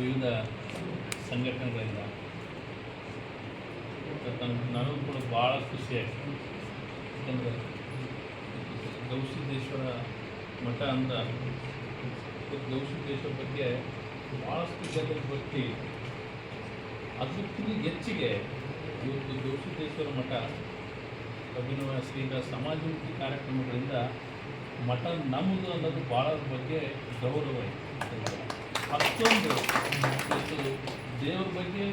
ವಿವಿಧ ಸಂಘಟನೆಗಳಿಂದ. ನನಗೂ ಕೂಡ ಭಾಳ ಖುಷಿ ಯಾಕಂದರೆ ಗೌಸಿದ್ದೇಶ್ವರ ಮಠ ಅಂದ್ರೆ ಗೌಸಿದ್ದೇಶ್ವರ ಬಗ್ಗೆ ಭಾಳಷ್ಟು ಜನರ ಭಕ್ತಿ. ಅದಕ್ಕಿಂತ ಹೆಚ್ಚಿಗೆ ಇವತ್ತು ಗೌಸಿದ್ದೇಶ್ವರ ಮಠ, ಅಭಿನವ ಶ್ರೀಗಳ ಸಮಾಜಮುಖಿ ಕಾರ್ಯಕ್ರಮಗಳಿಂದ ಮಠ ನಮ್ಮದು ಅನ್ನೋದು ಭಾಳ ಬಗ್ಗೆ ಗೌರವ ಇದೆ. ಅಷ್ಟೊಂದು ದೇವ್ರ ಬಗ್ಗೆ,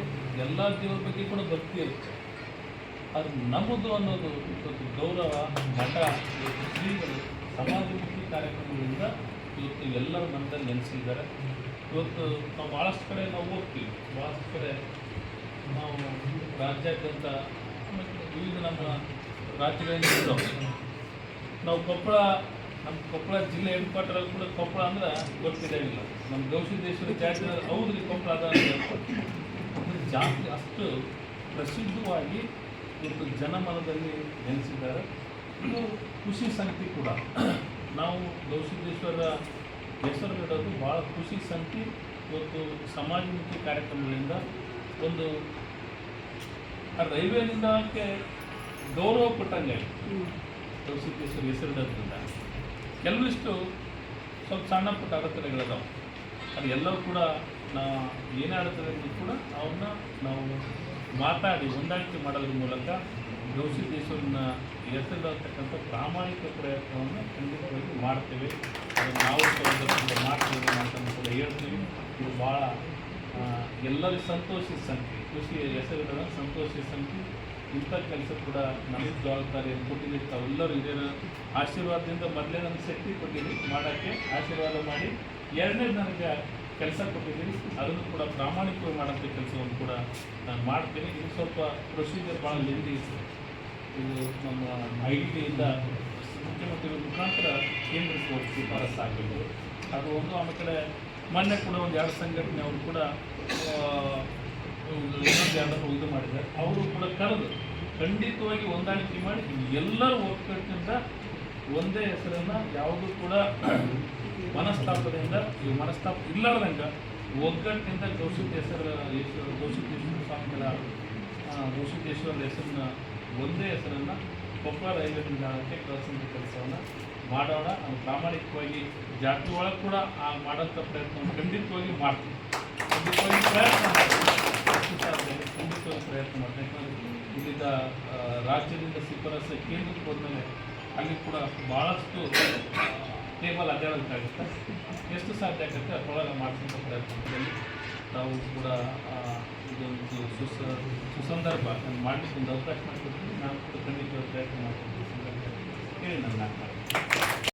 ಎಲ್ಲ ದೇವ್ರ ಬಗ್ಗೆ ಕೂಡ ಭಕ್ತಿ ಇರುತ್ತೆ. ಅದು ನಮ್ಮದು ಅನ್ನೋದು ಇವತ್ತು ಗೌರವ ಮಠ ಇವತ್ತು ಶ್ರೀಗಳು ಸಮಾಜಮುಖಿ ಕಾರ್ಯಕ್ರಮಗಳಿಂದ ಇವತ್ತು ಎಲ್ಲರ ಮನದಲ್ಲಿ ನೆನೆಸಿದ್ದಾರೆ. ಇವತ್ತು ನಾವು ಭಾಳಷ್ಟು ಕಡೆ ನಾವು ಹೋಗ್ತೀವಿ. ಭಾಳಷ್ಟು ಕಡೆ ನಾವು ರಾಜ್ಯಾದ್ಯಂತ ವಿವಿಧ ನಮ್ಮ ರಾಜ್ಯಗಳಿಂದ. ನಾವು ಕೊಪ್ಪಳ, ನಮ್ಮ ಕೊಪ್ಪಳ ಜಿಲ್ಲೆ ಹೆಡ್ ಕ್ವಾರ್ಟರಲ್ಲಿ ಕೂಡ ಕೊಪ್ಪಳ ಅಂದ್ರೆ ಗೊತ್ತಿದೆ ಇಲ್ಲ. ನಮ್ಮ ಗೌಸಿದ್ದೇಶ್ವರ ಜಾತಿ ಹೌದ್ರಿ ಕೊಪ್ಪಳ ಅದ ಅಂದ್ರೆ ಜಾತಿ ಅಷ್ಟು ಪ್ರಸಿದ್ಧವಾಗಿ ಇವತ್ತು ಜನಮನದಲ್ಲಿ ನೆಲೆಸಿದ್ದಾರೆ ಇದು ಖುಷಿ ಸಂಖ್ಯೆ ಕೂಡ. ನಾವು ಗೌಸಿದ್ದೇಶ್ವರ ಹೆಸರು ಇಡೋದು ಭಾಳ ಖುಷಿ ಸಂಖ್ಯೆ ಇವತ್ತು ಸಮಾಜಮುಖಿ ಕಾರ್ಯಕ್ರಮಗಳಿಂದ ಒಂದು ಆ ರೈಲ್ವೆ ನಿಲ್ದಾಣಕ್ಕೆ ಗೌರವ ಕೊಟ್ಟಂಗೆ ಗೌಸಿದ್ದೇಶ್ವರ ಹೆಸರಿಡೋದ್ರಿಂದ ಕೆಲವಿಷ್ಟು ಸ್ವಲ್ಪ ಸಣ್ಣ ಪುಟ್ಟ ಅಡೆತಡೆಗಳಿದಾವೆ ಅದು ಎಲ್ಲವೂ ಕೂಡ ನಾ ಏನೇ ಅಂತ ಕೂಡ ಅವನ್ನ ನಾವು ಮಾತಾಡಿ, ಹೊಂದಾಣಿಕೆ ಮಾಡೋದ್ರ ಮೂಲಕ ಗೌಸಿದ್ದೇಶ್ವರನ್ನ ಎತ್ತಿರತಕ್ಕಂಥ ಪ್ರಾಮಾಣಿಕ ಪ್ರಯತ್ನವನ್ನು ಖಂಡಿತವಾಗಿ ಮಾಡ್ತೇವೆ. ನಾವು ಸಹೋದರರಿಂದ ಮಾಡ್ತೇವೆ ಅಂತ ಕೂಡ ಹೇಳ್ತೀವಿ. ಇದು ಭಾಳ ಎಲ್ಲರಿಗೂ ಸಂತೋಷದ ಸಂಖ್ಯೆ. ಖುಷಿ ಹೆಸರಿನ ಸಂತೋಷದ ಸಂಖ್ಯೆ. ಇಂಥ ಕೆಲಸ ಕೂಡ ನಮಗೆ ಜವಾಬ್ದಾರಿ ಕೊಟ್ಟಿದ್ದೀವಿ. ತಾವೆಲ್ಲರೂ ಇದೇನ ಆಶೀರ್ವಾದದಿಂದ ಮೊದಲೇ ನಮ್ಮ ಶಕ್ತಿ ಕೊಟ್ಟಿದ್ದೀವಿ. ಮಾಡೋಕ್ಕೆ ಆಶೀರ್ವಾದ ಮಾಡಿ. ಎರಡನೇದು ನನಗೆ ಕೆಲಸ ಕೊಟ್ಟಿದ್ದೀನಿ. ಅದನ್ನು ಕೂಡ ಪ್ರಾಮಾಣಿಕವಾಗಿ ಮಾಡೋಂಥ ಕೆಲಸವನ್ನು ಕೂಡ ನಾನು ಮಾಡ್ತೀನಿ. ಇದು ಸ್ವಲ್ಪ ಪ್ರೊಸೀಜರ್ ಭಾಳ ಲೆಂದಿ ಇದೆ. ಇದು ನಮ್ಮ ಐ ಟಿಯಿಂದ ಮುಖ್ಯಮಂತ್ರಿಗಳ ಮುಖಾಂತರ ಕೇಂದ್ರಕ್ಕೆ ಹೋಗಿ ಶಿಫಾರಸ್ಸು ಆಗಬೇಕು ಅದು ಒಂದು ಆಮೇಲೆ ಕಡೆ ಮೊನ್ನೆ ಕೂಡ ಒಂದು ಎರಡು ಸಂಘಟನೆ ಅವರು ಕೂಡ ಇನ್ನೊಂದು ಇದು ಮಾಡಿದ್ದಾರೆ. ಅವರು ಕೂಡ ಕರೆದು ಖಂಡಿತವಾಗಿ ಹೊಂದಾಣಿಕೆ ಮಾಡಿ ಎಲ್ಲರೂ ಒಕ್ಕಟ್ಟಿನಿಂದ ಒಂದೇ ಹೆಸರನ್ನು ಯಾವುದೂ ಕೂಡ ಮನಸ್ತಾಪದಿಂದ ಈ ಮನಸ್ತಾಪ ಇಲ್ಲದಂಗ ಒಗ್ಗಟ್ಟಿನಿಂದ ಗೌಸಿದ ಹೆಸರ ಗೌಸಿದ್ದೇಶ್ವರ ಸ್ವಾಮಿಗಳ ಗೌಸಿದ್ದೇಶ್ವರ ಹೆಸರನ್ನ, ಒಂದೇ ಹೆಸರನ್ನು ಕೊಪ್ಪಳ ರೈಲ್ವೆ ನಿಲ್ದಾಣಕ್ಕೆ ಕಳಿಸುವಂಥ ಕೆಲಸವನ್ನು ಮಾಡೋಣ. ನಾವು ಪ್ರಾಮಾಣಿಕವಾಗಿ ಜಾತಿ ಒಳಗೆ ಕೂಡ ಆ ಮಾಡೋಂಥ ಪ್ರಯತ್ನ ಖಂಡಿತವಾಗಿ ಮಾಡ್ತೀವಿ. ಖಂಡಿತವಾಗಿ ಪ್ರಯತ್ನ ಮಾಡ್ತೀವಿ. ಖಂಡಿತವಾಗಿ ಪ್ರಯತ್ನ ಮಾಡ್ತೀವಿ. ಯಾಕಂದರೆ ಇಲ್ಲಿದ್ದ ರಾಜ್ಯದಿಂದ ಶಿಫಾರಸು ಕೇಂದ್ರಕ್ಕೆ ಹೋದ್ಮೇಲೆ ಅಲ್ಲಿ ಕೂಡ ಭಾಳಷ್ಟು ಟೇಬಲ್ ಅಡ್ಡಾಡೋದಕ್ಕಾಗುತ್ತೆ ಎಷ್ಟು ಸಾಧ್ಯ ಆಗುತ್ತೆ ಅಷ್ಟರೊಳಗೆ ಮಾಡಿಸೋಂಥ ಪ್ರಯತ್ನದಲ್ಲಿ? ನಾವು ಕೂಡ ಇದೊಂದು ಸುಸ, ಸುಸಂದರ್ಭ ಮಾಡಲಿಕ್ಕೆ ಒಂದು ಅವಕಾಶ ಮಾಡಿಕೊಡ್ತೀನಿ ನಾನು ಕೂಡ ಖಂಡಿತವಾಗಿ ಪ್ರಯತ್ನ ಮಾಡ್ತೀನಿ ಹೇಳಿ ನನ್ನ